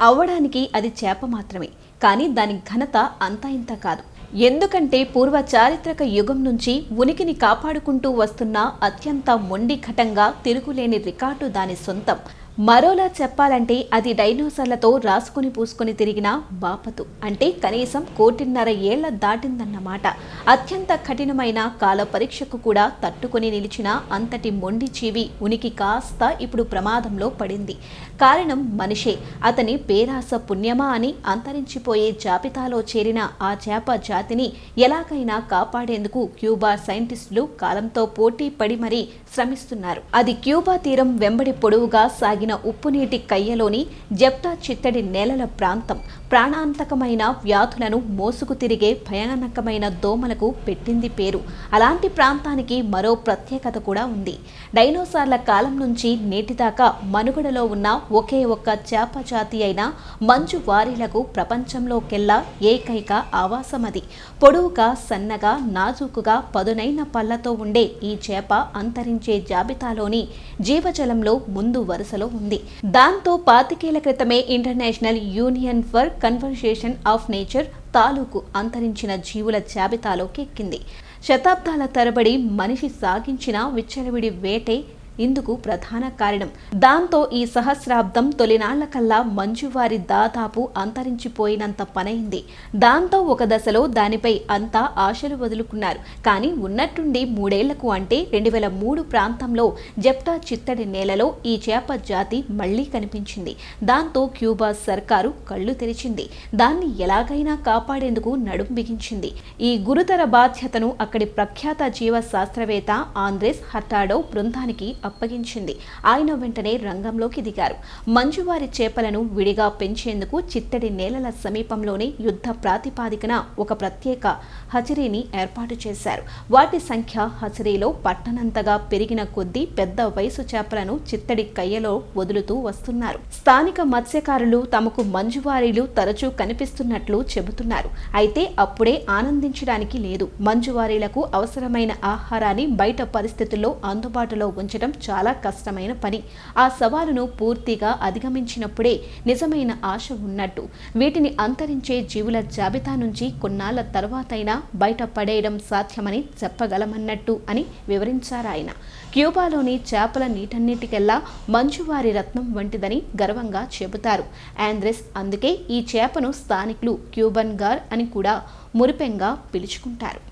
అవ్వడానికి అది చేప మాత్రమే. కానీ దాని ఘనత అంతా ఇంత కాదు. ఎందుకంటే పూర్వ చారిత్రక యుగం నుంచి ఉనికిని కాపాడుకుంటూ వస్తున్న అత్యంత మొండి ఘటంగా తిరుగులేని రికార్డు దాని సొంతం. మరోలా చెప్పాలంటే అది డైనోసార్లతో రాసుకుని పూసుకుని తిరిగిన బాపతు. అంటే కనీసం కోటిన్నర ఏళ్ళ దాటిందన్నమాట. అత్యంత కఠినమైన కాల పరీక్షకు కూడా తట్టుకొని నిలిచిన అంతటి మొండి జీవి ఉనికి కాస్త ఇప్పుడు ప్రమాదంలో పడింది. కారణం మనిషే. అతని పేరాస పుణ్యమా అని అంతరించిపోయే జాబితాలో చేరిన ఆ చేప జాతిని ఎలాగైనా కాపాడేందుకు క్యూబా సైంటిస్టులు కాలంతో పోటీ పడి మరీ శ్రమిస్తున్నారు. అది క్యూబా తీరం వెంబడి పొడవుగా సాగి సాగిన ఉప్పునీటి కయ్యలోని జెప్టా చిత్తడి నేలల ప్రాంతం ప్రాణాంతకమైన వ్యాధులను మోసుకు తిరిగే భయానకమైన దోమలకు పెట్టింది పేరు. అలాంటి ప్రాంతానికి మరో ప్రత్యేకత కూడా ఉంది. డైనోసార్ల కాలం నుంచి నేటిదాకా మనుగడలో ఉన్న ఒకే ఒక్క చేప జాతి అయిన మంచు వారీలకు ప్రపంచంలోకెల్లా ఏకైక ఆవాసమది పొడవుగా సన్నగా నాజూకుగా పదునైన పళ్ళతో ఉండే ఈ చేప అంతరించే జాబితాలోని జీవజలంలో ముందు వరుసలో ఉంది. దాంతో పాతికేళ్ళ క్రితమే international union for conversation of nature తాలూకు అంతరించిన జీవుల జాబితాలోకి ఎక్కింది శతాబ్దాల తరబడి మనిషి సాగించిన విచ్చలవిడి వేటే ఇందుకు ప్రధాన కారణం. దాంతో ఈ సహస్రాబ్దం తొలినాళ్ళ కల్లా మంజువారి దాదాపు అంతరించిపోయినంత పనైంది. దాంతో ఒక దశలో దానిపై అంతా ఆశలు వదులుకున్నారు. కానీ ఉన్నట్టుండి మూడేళ్ళకు అంటే రెండు వేల మూడు ప్రాంతంలో జెప్టా చిత్తడి నేలలో ఈ చేప జాతి మళ్ళీ కనిపించింది. దాంతో క్యూబా సర్కారు కళ్ళు తెరిచింది. దాన్ని ఎలాగైనా కాపాడేందుకు నడుం బిగించింది. ఈ గురుతర బాధ్యతను అక్కడి ప్రఖ్యాత జీవ శాస్త్రవేత్త ఆంద్రెస్ హర్టాడో బృందానికి అప్పగించింది. ఆయన వెంటనే రంగంలోకి దిగారు. మంజువారి చేపలను విడిగా పెంచేందుకు చిత్తడి నేలల సమీపంలోనే యుద్ధ ప్రాతిపాదికన ఒక ప్రత్యేక హచరీని ఏర్పాటు చేశారు. వాటి సంఖ్య హచరీలో పట్టణంతగా పెరిగిన కొద్దీ పెద్ద వయసు చేపలను చిత్తడి కయ్యలో వదులుతూ వస్తున్నారు. స్థానిక మత్స్యకారులు తమకు మంజువారీలు తరచూ కనిపిస్తున్నట్లు చెబుతున్నారు. అయితే అప్పుడే ఆనందించడానికి లేదు. మంజువారీలకు అవసరమైన ఆహారాన్ని బయట పరిస్థితుల్లో అందుబాటులో ఉంచడం చాలా కష్టమైన పని. ఆ సవాలును పూర్తిగా అధిగమించినప్పుడే నిజమైన ఆశ ఉన్నట్టు. వీటిని అంతరించే జీవుల జాబితా నుంచి కొన్నాళ్ళ తర్వాతైనా బయట పడేయడం సాధ్యమని చెప్పగలమన్నట్టు అని వివరించారాయన క్యూబాలోని చేపల నీటన్నిటికెల్లా మంచువారి రత్నం వంటిదని గర్వంగా చెబుతారు. ఆంద్రెస్ అందుకే ఈ చేపను స్థానికులు క్యూబన్ గార్ అని కూడా మురిపెంగా పిలుచుకుంటారు.